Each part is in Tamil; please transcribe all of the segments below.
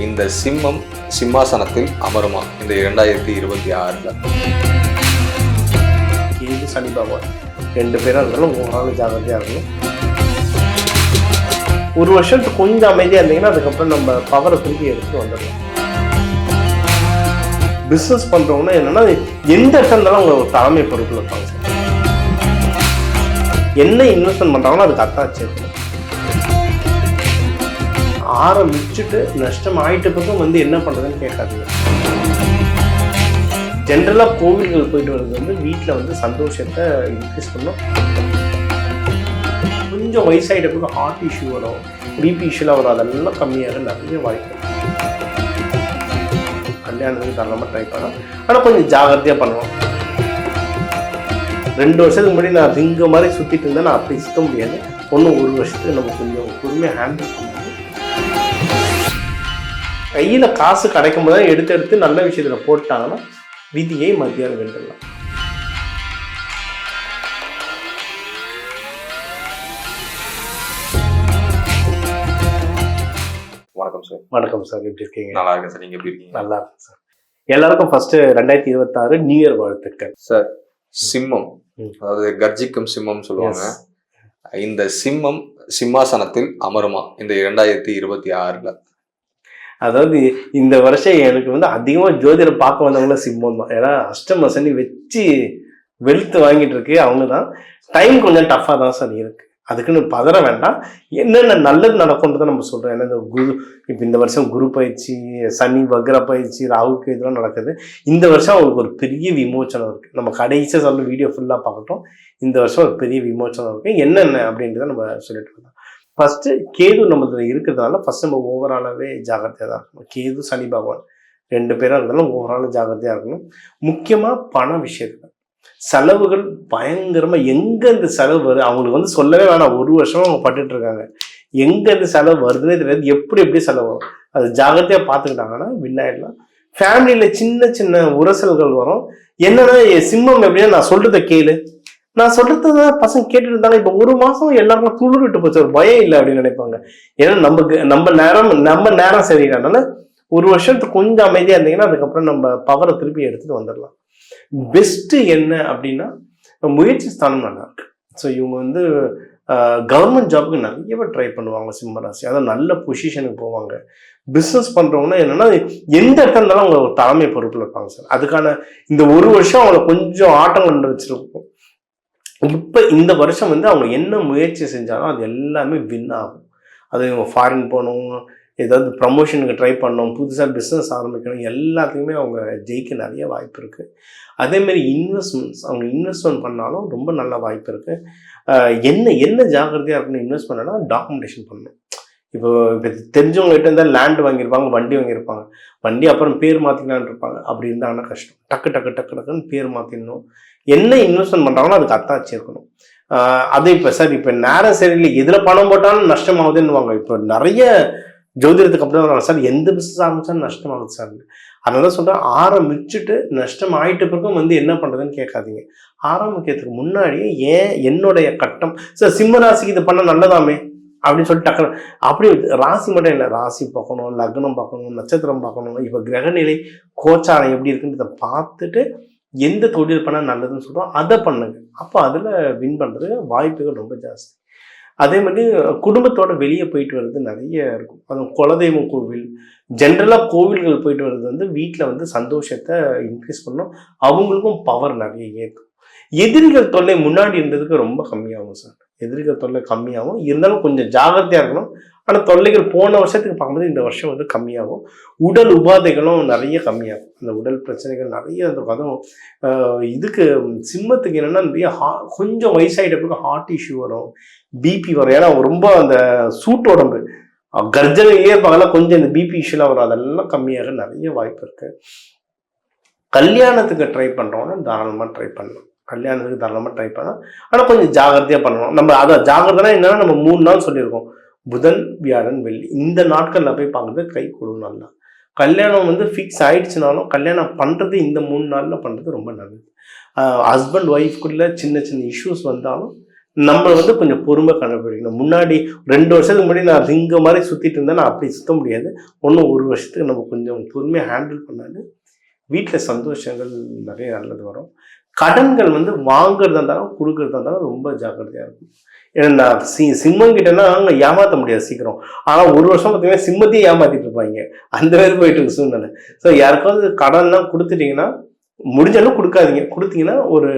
இந்த சிம்மம் சிம்மாசனத்தில் அமருமா? இந்த இரண்டாயிரத்தி இருபத்தி ஆறில். கேது சனி பகவான். ரெண்டு பேரும் இருந்தாலும் ஓரளவு ஜாகிரதையாக இருக்கணும். ஒரு வருஷத்துக்கு கொஞ்சம் அமைதியாக இருந்தீங்கன்னா அதுக்கப்புறம் நம்ம பவரை திருப்பி எடுத்து வந்துடலாம். பிஸ்னஸ் பண்ணுறவங்கன்னா என்னென்னா எந்த இடத்துல இருந்தாலும் அவங்க ஒரு தலைமை பொறுப்பில் இருப்பாங்க. சார் என்ன இன்வெஸ்ட்மெண்ட் பண்ணுறாங்களோ அதுக்கு அத்தாச்சு இருக்கணும். ஆரம்பிச்சுட்டு நஷ்டம் ஆயிட்ட பக்கம் வந்து என்ன பண்ணுறதுன்னு கேட்காதீங்க. ஜென்ரலாக கோவில்கள் போயிட்டு வர்றது வந்து வீட்டில் வந்து சந்தோஷத்தை இன்க்ரீஸ் பண்ணும். கொஞ்சம் வயசாகிட்ட பிறகு ஹார்ட் இஷ்யூ வரும் பிபி இஷ்யூலாம் வரும். அதெல்லாம் கம்மியாக நிறைய வாய்ப்பு. கல்யாணத்துக்கு தரலாமல் ட்ரை பண்ணலாம். ஆனால் கொஞ்சம் ஜாகிரதையாக பண்ணணும் ரெண்டு வருஷத்துக்கு முன்னாடி நான் திங்க மாதிரி சுற்றிட்டு இருந்தேன். நான் அப்படி சுற்ற முடியாது. ஒன்றும் ஒரு வருஷத்துக்கு நம்ம கொஞ்சம் பொறுமையாக ஹேண்டில் பண்ணுவோம் கையில் காசு கிடைக்கும் போது எடுத்து எடுத்து நல்ல விஷயத்தில் போட்டாங்கன்னா விதியை மத்தியானம் வென்றலாம். வணக்கம் சார். வணக்கம் சார். எப்படி இருக்கீங்க? நல்லா இருக்கேன் சார். நீங்க எப்படி இருக்கீங்க? நல்லா இருக்கு சார். எல்லாருக்கும் ஃபர்ஸ்ட் ரெண்டாயிரத்தி இருபத்தாறு நியூ இயர் வாழ்த்துக்கள். சார் சிம்மம். அதாவது கர்ஜிக்கும் சிம்மம் சொல்லுவாங்க. இந்த சிம்மம் சிம்மாசனத்தில் அமருமா? இந்த இரண்டாயிரத்தி இருபத்தி ஆறுல. அதாவது இந்த வருஷம் எனக்கு வந்து அதிகமாக ஜோதிடம் பார்க்க வந்தவங்கள சிம்மம் தான். ஏன்னா அஷ்டம சனி வச்சு வெளுத்து வாங்கிட்டு இருக்கு அவங்க தான். டைம் கொஞ்சம் டஃப்பாக தான் சார் இருக்கு. அதுக்குன்னு பதற வேண்டாம். என்னென்ன நல்லது நடக்கும்ன்றதை நம்ம சொல்கிறோம் ஏன்னா இந்த குரு இப்போ இந்த வருஷம் குரு பயிற்சி சனி வக்ர பயிற்சி ராகுக்கு இதெல்லாம் நடக்குது. இந்த வருஷம் அவங்களுக்கு ஒரு பெரிய விமோச்சனம் இருக்குது நம்ம கடைசியாக சொல்ல வீடியோ ஃபுல்லாக பார்க்கட்டும். இந்த வருஷம் ஒரு பெரிய விமோச்சனம் இருக்குது என்னென்ன அப்படின்றத நம்ம சொல்லிட்டு இருக்கோம் ஃபஸ்ட்டு கேது நம்மளதுல இருக்கிறதுனால ஃபஸ்ட்டு நம்ம ஓவராலாகவே ஜாகிரதையாக தான் இருக்கணும். கேது சனி பகவான் ரெண்டு பேரும் இருந்தாலும் ஓவரால் ஜாகிரதையாக இருக்கணும். முக்கியமாக பண விஷயத்தில். செலவுகள் பயங்கரமாக எங்கே இந்த செலவு வருது? அவங்களுக்கு வந்து சொல்லவே வேணாம். ஒரு வருஷமாக அவங்க பட்டுட்டு இருக்காங்க. எங்க இந்த செலவு வருதுன்னே தெரியாது. எப்படி எப்படி செலவு வரும்? அது ஜாகிரதையாக பார்த்துக்கிட்டாங்கன்னா வின் ஆகிடலாம் ஃபேமிலியில் சின்ன சின்ன உரசல்கள் வரும். என்னென்னா என் சிம்மம் எப்படின்னா நான் சொல்கிறத கேளு. நான் சொல்றது பசங்க கேட்டுட்டு இருந்தாங்க இப்போ ஒரு மாசம் எல்லாருக்கும் துளிர் விட்டு போச்சு. ஒரு பயம் இல்லை அப்படின்னு நினைப்பாங்க. ஏன்னா நமக்கு நம்ம நேரம் நம்ம நேரம் சரியில்லைனால ஒரு வருஷத்துக்கு கொஞ்சம் அமைதியா இருந்தீங்கன்னா அதுக்கப்புறம் நம்ம பவரை திருப்பி எடுத்துட்டு வந்துடலாம். பெஸ்ட் என்ன அப்படின்னா முயற்சி ஸ்தானம் நல்லா இருக்கு. ஸோ இவங்க வந்து கவர்மெண்ட் ஜாபுக்கு நிறைய பேர் ட்ரை பண்ணுவாங்க சிம்ம ராசி. நல்ல பொசிஷனுக்கு போவாங்க. பிஸ்னஸ் பண்றவங்கன்னா என்னன்னா எந்த இடத்துல இருந்தாலும் அவங்க ஒரு தலைமை பொறுப்பில் இருப்பாங்க சார். அதுக்கான இந்த ஒரு வருஷம் அவங்கள கொஞ்சம் ஆட்டம் கண்டு வச்சிருக்கும். இப்போ இந்த வருஷம் வந்து அவங்க என்ன முயற்சி செஞ்சாலும் அது எல்லாமே வின் ஆகும். அது இவங்க ஃபாரின் போகணும் ஏதாவது ப்ரமோஷனுக்கு ட்ரை பண்ணணும் புதுசாக பிஸ்னஸ் ஆரம்பிக்கணும் எல்லாத்துக்குமே அவங்க ஜெயிக்க நிறைய வாய்ப்பு இருக்குது அதேமாரி இன்வெஸ்ட்மெண்ட்ஸ் அவங்க இன்வெஸ்ட்மெண்ட் பண்ணாலும் ரொம்ப நல்ல வாய்ப்பு இருக்குது என்ன என்ன ஜாக்கிரதையாக இருக்கணும் இன்வெஸ்ட் பண்ணனா டாக்குமெண்டேஷன் பண்ணணும். இப்போ இப்போ இருந்தால் லேண்ட் வாங்கியிருப்பாங்க வண்டி வாங்கியிருப்பாங்க. வண்டி அப்புறம் பேர் மாற்றிக்கலான்னு இருப்பாங்க. அப்படி இருந்தாங்கன்னா கஷ்டம். டக்கு டக்கு டக்கு டக்குன்னு பேர் மாற்றிடணும் என்ன இன்வெஸ்ட்மெண்ட் பண்ணுறாங்களோ அதுக்கு அத்தாச்சு இருக்கணும் அது இப்போ சார் இப்போ நேரம் சரியில்லை இதில் பணம் போட்டாலும் நஷ்டமாகுதுன்னுவாங்க. இப்போ நிறைய ஜோதிடத்துக்கு அப்புறம் தான் சார் எந்த பிஸ்னஸ் ஆரம்பிச்சாலும் நஷ்டமாகுது சார். அதனால சொல்கிறேன் ஆரம்பிச்சுட்டு நஷ்டம் ஆகிட்ட பிறகும் வந்து என்ன பண்ணுறதுன்னு கேட்காதீங்க. ஆரம்பிக்கிறதுக்கு முன்னாடியே ஏன் என்னுடைய கட்டம்? சார் சிம்ம ராசிக்கு இது பண்ண நல்லதாமே? அப்படின்னு சொல்லிட்டு டக்குனு. அப்படி ராசி மட்டும் இல்லை ராசி பார்க்கணும் லக்னம் பார்க்கணும் நட்சத்திரம் பார்க்கணும். இப்போ கிரகநிலை கோச்சாரம் எப்படி இருக்குன்றத பார்த்துட்டு எந்த தொழில் பண்ணால் நல்லதுன்னு சொல்கிறோம் அதை பண்ணுங்க. அப்போ அதில் வின் பண்ணுறது வாய்ப்புகள் ரொம்ப ஜாஸ்தி. அதே மாதிரி குடும்பத்தோட வெளியே போயிட்டு வர்றது நிறைய இருக்கும். அதுவும் குலதெய்வம் கோவில் ஜென்ரலாக கோவில்கள் போயிட்டு வர்றது வந்து வீட்டில் வந்து சந்தோஷத்தை இன்க்ரீஸ் பண்ணோம். அவங்களுக்கும் பவர் நிறைய ஏற்கும் எதிரிகள் தொல்லை முன்னாடி இருந்ததுக்கு ரொம்ப கம்மியாகும் சார். எதிர்க்கிற தொல்லை கம்மியாகும். இருந்தாலும் கொஞ்சம் ஜாகிரதையாக இருக்கணும். ஆனால் தொல்லைகள் போன வருஷத்துக்கு பார்க்கும்போது இந்த வருஷம் வந்து கம்மியாகும். உடல் உபாதைகளும் நிறைய கம்மியாகும். அந்த உடல் பிரச்சனைகள் நிறைய இருக்கும் அதுவும் இதுக்கு சிம்மத்துக்கு என்னென்னா நிறைய ஹா- கொஞ்சம் வயசாகிட்ட பிறகு ஹார்ட் இஷ்யூ வரும் பிபி வரும். ஏன்னா ரொம்ப அந்த சூட்டு உடம்பு. கர்ஜனையே இருப்பாங்கல்ல கொஞ்சம் இந்த பிபி இஷ்யூலாம் வரும். அதெல்லாம் கம்மியாக நிறைய வாய்ப்பு இருக்குது கல்யாணத்துக்கு ட்ரை பண்ணுறோன்னா தாராளமாக ட்ரை பண்ணலாம். கல்யாணத்துக்கு தாராளமாக ட்ரை பண்ணலாம். ஆனால் கொஞ்சம் ஜாகிரதையாக பண்ணணும். நம்ம அதை ஜாகிரதைனா என்னென்னா நம்ம மூணு நாள் சொல்லியிருக்கோம். புதன் வியாழன் வெள்ளி. இந்த நாட்களில் போய் பார்க்குறது கை கொடுக்கும் நல்லா கல்யாணம் வந்து ஃபிக்ஸ் ஆயிடுச்சுனாலும் கல்யாணம் பண்ணுறது இந்த மூணு நாளில் பண்ணுறது ரொம்ப நல்லது. ஹஸ்பண்ட் ஒய்ஃப்குள்ள சின்ன சின்ன இஷ்யூஸ் வந்தாலும் நம்ம வந்து கொஞ்சம் பொறுமை கண்டுபிடிக்கணும் முன்னாடி ரெண்டு வருஷத்துக்கு முன்னாடி நான் ரிங்க மாதிரி சுற்றிட்டு இருந்தேன். நான் அப்படி சுற்ற முடியாது. ஒன்றும் ஒரு வருஷத்துக்கு நம்ம கொஞ்சம் பொறுமையாக ஹேண்டில் பண்ணாலும் வீட்டில் சந்தோஷங்கள் நிறைய நல்லது வரும். கடன்கள் வந்து வாங்குறதா இருந்தாலும் கொடுக்கறதா இருந்தாலும் ரொம்ப ஜாக்கிரதையா இருக்கும். ஏன்னா நான் சி சிம்மங்கிட்டனா அங்கே ஏமாற்ற முடியாது சீக்கிரம். ஆனால் ஒரு வருஷம் பார்த்தீங்கன்னா சிம்மத்தையும் ஏமாற்றிட்டு இருப்பாங்க. அந்த மாதிரி போயிட்டு இருக்கு சூழ்நிலை. ஸோ யாருக்காவது கடன்லாம் கொடுத்துட்டீங்கன்னா முடிஞ்ச அளவு கொடுக்காதீங்க. கொடுத்தீங்கன்னா ஒரு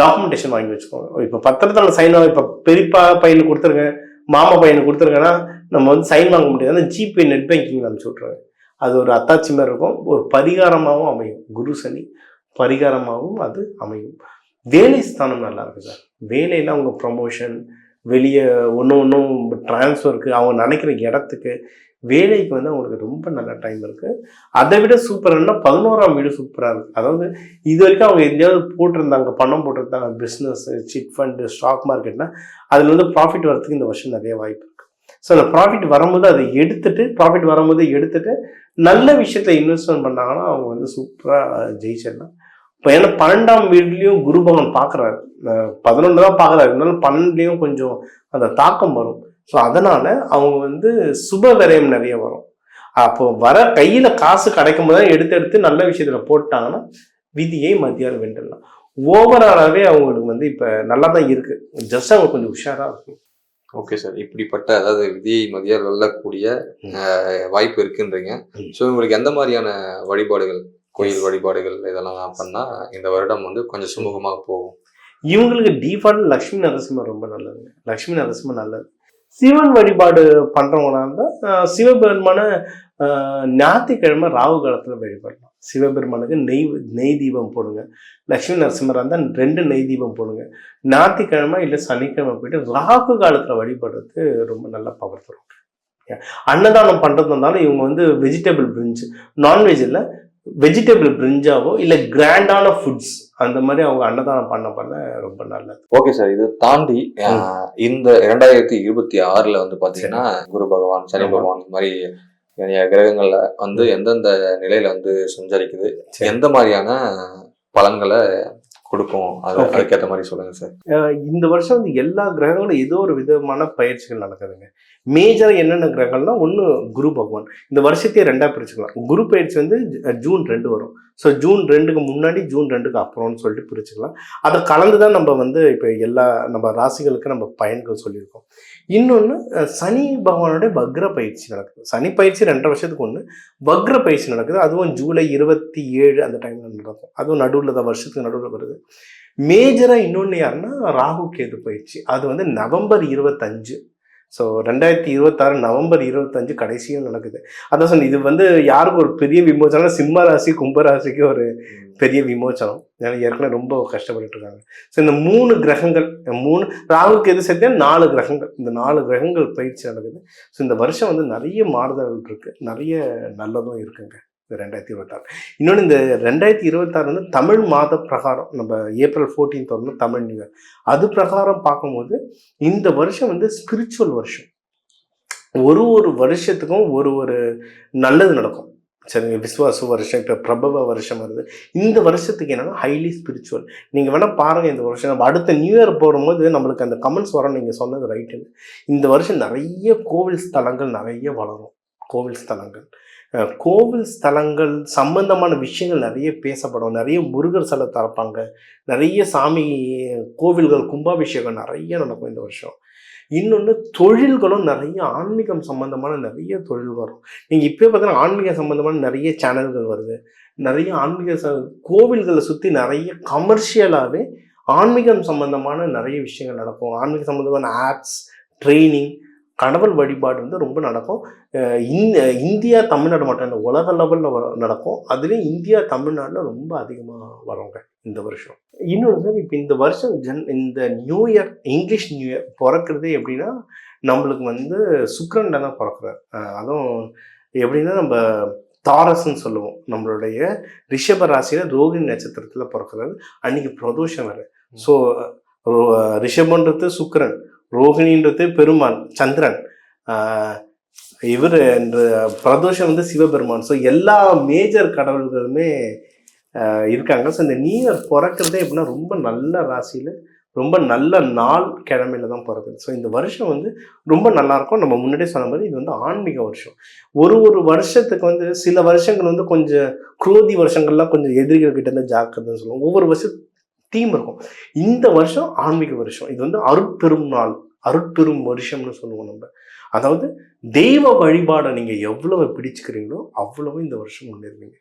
டாக்குமெண்டேஷன் வாங்கி வச்சுக்கோங்க. இப்போ பத்திரத்தில் சைன் வாங்க இப்போ பெரியப்பா பையனுக்கு கொடுத்துருங்க மாமா பையனுக்கு கொடுத்துருங்கன்னா நம்ம வந்து சைன் வாங்க முடியாது. அந்த ஜிபே நெட் பேங்கிங் அனுப்பிச்சு விட்ருவாங்க அது ஒரு அத்தாட்சி மாதிரி இருக்கும். ஒரு பரிகாரமாகவும் அமையும். குரு சனி பரிகாரமாகவும் அது அமையும். வேலை ஸ்தானம் நல்லா இருக்கு சார். வேலையில் அவங்க ப்ரமோஷன் வெளியே ஒன்று ஒன்றும் டிரான்ஸ்ஃபருக்கு அவங்க நினைக்கிற இடத்துக்கு வேலைக்கு வந்து அவங்களுக்கு ரொம்ப நல்ல டைம் இருக்குது அதை விட சூப்பர்னா பதினோராம் வீடு சூப்பராக இருக்குது அதாவது இது வரைக்கும் அவங்க எங்கேயாவது போட்டிருந்தாங்க பணம் போட்டிருந்தாங்க பிஸ்னஸ் சிட் ஃபண்டு ஸ்டாக் மார்க்கெட்னா அதில் வந்து ப்ராஃபிட் வரத்துக்கு இந்த வருஷம் நிறைய வாய்ப்பு இருக்குது ஸோ அந்த ப்ராஃபிட் வரும்போது அதை எடுத்துட்டு ப்ராஃபிட் வரும்போது எடுத்துட்டு நல்ல விஷயத்தை இன்வெஸ்ட்மெண்ட் பண்ணாங்கன்னா அவங்க வந்து சூப்பராக ஜெயிச்சிடலாம். இப்போ ஏன்னா பன்னெண்டாம் வீட்லேயும் குரு பகவான் பார்க்குறாரு பதினொன்று தான் பார்க்குறாரு இருந்தாலும் பன்னெண்டுலேயும் கொஞ்சம் அந்த தாக்கம் வரும். ஸோ அதனால் அவங்க வந்து சுப விரயம் நிறைய வரும். அப்போ வர கையில் காசு கிடைக்கும் போது தான் எடுத்து எடுத்து நல்ல விஷயத்தில் போட்டாங்கன்னா விதியை மத்தியால் வென்றலாம். ஓவராலாகவே அவங்களுக்கு வந்து இப்போ நல்லா தான் இருக்குது ஜஸ்ட் அவங்க கொஞ்சம் உஷாராக இருக்கும் ஓகே சார் இப்படிப்பட்ட அதாவது விதியை மதியால் வெல்லக்கூடிய வாய்ப்பு இருக்குன்றீங்க. ஸோ உங்களுக்கு எந்த மாதிரியான வழிபாடுகள் கோயில் வழிபாடுகள் இதெல்லாம் பண்ணா இந்த வருடம் வந்து கொஞ்சம் சுமூகமாக போகும்? இவங்களுக்கு டிஃபால்ட் லக்ஷ்மி நரசிம்மர் ரொம்ப நல்லதுங்க. லக்ஷ்மி நரசிம்மர் நல்லது. சிவன் வழிபாடு பண்றவங்களா இருந்தா ஆஹ், சிவபெருமான ஞாயிற்றுக்கிழமை ராகு காலத்துல வழிபடலாம். சிவபெருமானுக்கு நெய் நெய் தீபம் போடுங்க. லக்ஷ்மி நரசிம்மரா இருந்தா ரெண்டு நெய் தீபம் போடுங்க. ஞாயிற்றுக்கிழமை இல்லை சனிக்கிழமை போயிட்டு ராகு காலத்துல வழிபடுறது ரொம்ப நல்ல பவர் தரும். அன்னதானம் இருந்தாலும் இவங்க வந்து வெஜிடபிள் பிரிஞ்சு நான்வெஜ் இல்லை வெஜிடபிள் பிரிஞ்சாவோ இல்லை கிராண்டான ஃபுட்ஸ் அந்த மாதிரி அவங்க அன்னதானம் பண்ண பண்ண ரொம்ப நல்லது. ஓகே சார் இது தாண்டி இந்த இரண்டாயிரத்தி இருபத்தி ஆறுல வந்து பாத்தீங்கன்னா குரு பகவான் சனி. பகவான் இந்த மாதிரி கிரகங்கள்ல வந்து எந்தெந்த நிலையில வந்து சஞ்சரிக்குது சரி. எந்த மாதிரியான பலன்களை கொடுக்கும். அதுக்கேற்ற மாதிரி சொல்லுங்க சார் இந்த வருஷம் வந்து எல்லா கிரகங்களும் ஏதோ ஒரு விதமான பயிற்சிகள் நடக்குதுங்க. மேஜரா என்னென்ன கிரகங்கள்னா ஒன்று குரு பகவான். இந்த வருஷத்தையே ரெண்டா பிரிச்சுக்கலாம். குரு பயிற்சி வந்து ஜூன் ரெண்டு வரும். ஸோ ஜூன் ரெண்டுக்கு முன்னாடி ஜூன் ரெண்டுக்கு அப்புறம்னு சொல்லிட்டு பிரிச்சுக்கலாம். அதை கலந்து தான் நம்ம வந்து இப்போ எல்லா நம்ம ராசிகளுக்கு நம்ம பயன்கள் சொல்லியிருக்கோம். இன்னொன்று சனி பகவானுடைய வக்ர பயிற்சி நடக்குது. சனி பயிற்சி ரெண்டரை வருஷத்துக்கு ஒன்று வக்ர பயிற்சி நடக்குது. அதுவும் ஜூலை இருபத்தி ஏழு அந்த டைம்ல நடக்கும். அதுவும் நடுவில் தான் வருஷத்துக்கு நடுவில் வருது. மேஜராக இன்னொன்று யாருன்னா ராகு கேது பயிற்சி. அது வந்து நவம்பர் இருபத்தஞ்சு. ஸோ ரெண்டாயிரத்தி இருபத்தாறு நவம்பர் இருபத்தஞ்சு கடைசியும் நடக்குது. அதான் சொன்ன இது வந்து யாருக்கு ஒரு பெரிய விமோச்சனம் சிம்ம ராசி கும்பராசிக்கு ஒரு பெரிய விமோசனம். ஏன்னா ஏற்கனவே ரொம்ப கஷ்டப்பட்டுட்டு இருக்காங்க. ஸோ இந்த மூணு கிரகங்கள் மூணு ராகுக்கு எது சேர்த்தா நாலு கிரகங்கள். இந்த நாலு கிரகங்கள் பயிற்சி நடக்குது. ஸோ இந்த வருஷம் வந்து நிறைய மாறுதல்கள் இருக்குது நிறைய நல்லதும் இருக்குங்க. இந்த ரெண்டாயிரத்தி இருபத்தாறு. இன்னொன்று இந்த ரெண்டாயிரத்தி இருபத்தாறு வந்து தமிழ் மாத பிரகாரம் நம்ம ஏப்ரல் 14th வந்து தமிழ் நியூ இயர் அது பிரகாரம் பார்க்கும்போது இந்த வருஷம் வந்து ஸ்பிரிச்சுவல் வருஷம். ஒரு ஒரு வருஷத்துக்கும் ஒரு ஒரு நல்லது நடக்கும். சரிங்க விஸ்வாச வருஷம் இப்போ பிரபவ வருஷம் வருது. இந்த வருஷத்துக்கு என்னென்னா ஹைலி ஸ்பிரிச்சுவல் நீங்கள் வேணால் பாருங்கள் இந்த வருஷம். நம்ம அடுத்த நியூ இயர் போகும்போது நம்மளுக்கு அந்த கமெண்ட்ஸ் வரும். நீங்கள் சொன்னது ரைட்டுன்னு இந்த வருஷம் நிறைய கோவில் ஸ்தலங்கள் நிறைய வளரும். கோவில் ஸ்தலங்கள். கோவில் ஸ்தலங்கள் சம்பந்தமான விஷயங்கள் நிறைய பேசப்படும். நிறைய முருகர் சிலை திறப்பாங்க. நிறைய சாமி கோவில்கள் கும்பாபிஷேகம் நிறைய நடக்கும் இந்த வருஷம். இன்னொன்று தொழில்களும் நிறைய ஆன்மீகம் சம்பந்தமான நிறைய தொழில் வரும். நீங்கள் இப்போ பார்த்தீங்கன்னா ஆன்மீக சம்பந்தமான நிறைய சேனல்கள் வருது. நிறைய ஆன்மீக ச கோவில்களை சுற்றி நிறைய கமர்ஷியலாகவே ஆன்மீகம் சம்பந்தமான நிறைய விஷயங்கள் நடக்கும். ஆன்மீக சம்பந்தமான ஆப்ஸ் ட்ரைனிங் கடவுள் வழிபாடு வந்து ரொம்ப நடக்கும். இந்தியா தமிழ்நாடு மட்டும் இல்லை உலக லெவலில் நடக்கும். அதுலேயும் இந்தியா தமிழ்நாட்டில் ரொம்ப அதிகமாக வருங்க இந்த வருஷம். இன்னொன்று சார் இப்போ இந்த வருஷம் ஜன் இந்த new year English new year பிறக்கிறதே எப்படின்னா நம்மளுக்கு வந்து சுக்கிரன்ல தான் பிறக்கிறார். அதுவும் எப்படின்னா நம்ம தாரஸ்ன்னு சொல்லுவோம். நம்மளுடைய ரிஷப ராசியில ரோகிணி நட்சத்திரத்துல பிறக்கிறாரு. அன்னைக்கு பிரதோஷம் வேறு. ஸோ ரிஷபன்றது சுக்கிரன். ரோகிணின்றது பெருமான் சந்திரன். இவர் இவர் பிரதோஷம் வந்து சிவபெருமான். ஸோ எல்லா மேஜர் கடவுள்களுமே இருக்காங்க. ஸோ இந்த நியூ இயர் பிறக்கிறதே எப்படின்னா ரொம்ப நல்ல ராசியில் ரொம்ப நல்ல நாள் கிழமையில தான் பிறக்குது. ஸோ இந்த வருஷம் வந்து ரொம்ப நல்லாயிருக்கும் நம்ம முன்னாடியே சொன்ன மாதிரி இது வந்து ஆன்மீக வருஷம். ஒரு ஒரு வருஷத்துக்கு வந்து சில வருஷங்கள் வந்து கொஞ்சம் குரோதி வருஷங்கள்லாம் கொஞ்சம் எதிரிகள் கிட்ட இருந்து ஜாக்கிரதைன்னு சொல்லுவோம் ஒவ்வொரு வருஷம் தீம் இருக்கும். இந்த வருஷம் ஆன்மீக வருஷம். இது வந்து அருட்பெரும் நாள் அருட்பெரும் வருஷம்னு சொல்லுவோம் நம்ம. அதாவது தெய்வ வழிபாடை நீங்கள் எவ்வளவு பிடிச்சுக்கிறீங்களோ அவ்வளவு இந்த வருஷம் முன்னேறுவீங்க.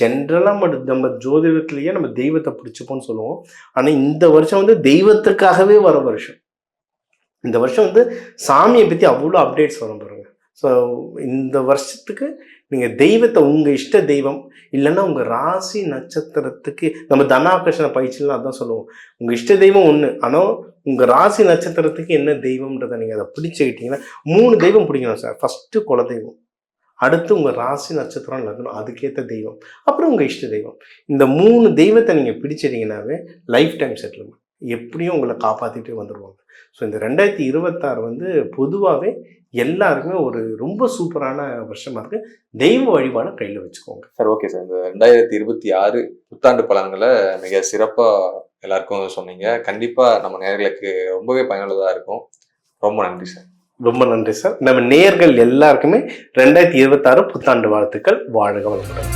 ஜென்ரலாக நம்ம நம்ம ஜோதிடத்துலேயே நம்ம தெய்வத்தை பிடிச்சிப்போம்னு சொல்லுவோம். ஆனால் இந்த வருஷம் வந்து தெய்வத்துக்காகவே வர வருஷம். இந்த வருஷம் வந்து சாமியை பற்றி அவ்வளோ அப்டேட்ஸ் வரும் பாருங்க. ஸோ இந்த வருஷத்துக்கு நீங்கள் தெய்வத்தை உங்கள் இஷ்ட தெய்வம் இல்லைன்னா உங்கள் ராசி நட்சத்திரத்துக்கு நம்ம தனாகர்ஷண பயிற்சிலாம் அதான் சொல்லுவோம். உங்கள் இஷ்ட தெய்வம் ஒன்று ஆனால் உங்கள் ராசி நட்சத்திரத்துக்கு என்ன தெய்வம்ன்றதை நீங்கள் அதை பிடிச்சிக்கிட்டீங்கன்னா மூணு தெய்வம் பிடிக்கணும் சார். ஃபர்ஸ்ட் குலதெய்வம் அடுத்து உங்கள் ராசி நட்சத்திரம் லக்னம் அதுக்கேற்ற தெய்வம் அப்புறம் உங்கள் இஷ்ட தெய்வம். இந்த மூணு தெய்வத்தை நீங்கள் பிடிச்சிட்டிங்கனாவே லைஃப் டைம் செட்டில்மெண்ட் எப்படியும் உங்களை காப்பாற்றிட்டே வந்துடுவாங்க ஸோ இந்த ரெண்டாயிரத்தி இருபத்தாறு வந்து பொதுவாகவே எல்லாருக்குமே ஒரு ரொம்ப சூப்பரான வருஷமா இருக்கு. தெய்வ வழிபாடை கையில் வச்சுக்கோங்க. Sir okay sir. இந்த ரெண்டாயிரத்தி இருபத்தி ஆறு புத்தாண்டு பலன்களை மிக சிறப்பா எல்லாருக்கும் சொன்னீங்க. கண்டிப்பா நம்ம நேர்களுக்கு ரொம்பவே பயனுள்ளதா இருக்கும். ரொம்ப நன்றி சார். ரொம்ப நன்றி சார். நம்ம நேர்கள் எல்லாருக்குமே ரெண்டாயிரத்தி இருபத்தாறு புத்தாண்டு வாழ்த்துக்கள். வாழ்க வளமுடன்.